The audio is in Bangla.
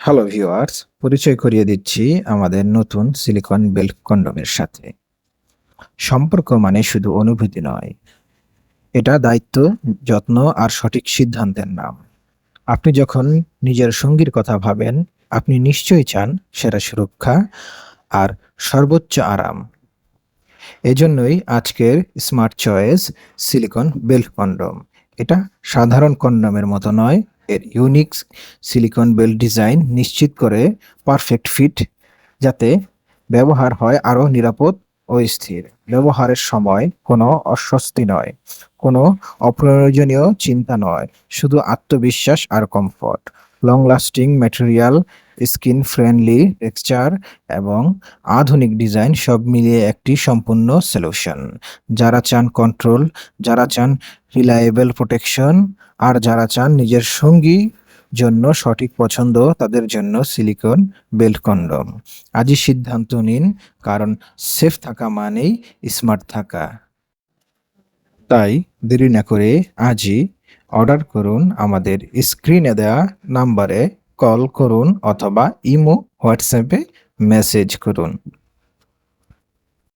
হ্যালো ভিউয়ার্স পরিচয় করিয়ে দিচ্ছি আমাদের নতুন সিলিকন বেল্ট কন্ডোমের সাথে। সম্পর্ক মানে শুধু অনুভূতি নয়, এটা দায়িত্ব, যত্ন আর সঠিক সিদ্ধান্তের নাম। আপনি যখন নিজের সঙ্গীর কথা ভাবেন, আপনি নিশ্চয়ই চান সেরা সুরক্ষা আর সর্বোচ্চ আরাম। এজন্যই আজকের smart choice silicone belt condom এটা সাধারণ কন্ডোমের মতো নয় এর ইউনিক সিলিকন বেল ডিজাইন নিশ্চিত করে পারফেক্ট ফিট যাতে ব্যবহার হয় আরও নিরাপদ ও স্থির। ব্যবহারের সময় কোনো অস্বস্তি নয়, কোনো অপ্রয়োজনীয় চিন্তা নয়, শুধু আত্মবিশ্বাস আর comfort long lasting material skin friendly, texture এবং আধুনিক ডিজাইন সব মিলিয়ে একটি সম্পূর্ণ সলিউশন যারা চান কন্ট্রোল যারা চান রিলায়েবল প্রোটেকশন আর যারা চান নিজের সঙ্গী জন্য সঠিক পছন্দ, তাদের জন্য সিলিকন বেল্ট কন্ডম আজই সিদ্ধান্ত নিন, কারণ সেফ থাকা মানেই স্মার্ট থাকা। তাই দেরি না করে আজই অর্ডার করুন আমাদের স্ক্রিনে দেওয়া নাম্বারে কল করুন অথবা ইমো হোয়াটসঅ্যাপে মেসেজ করুন।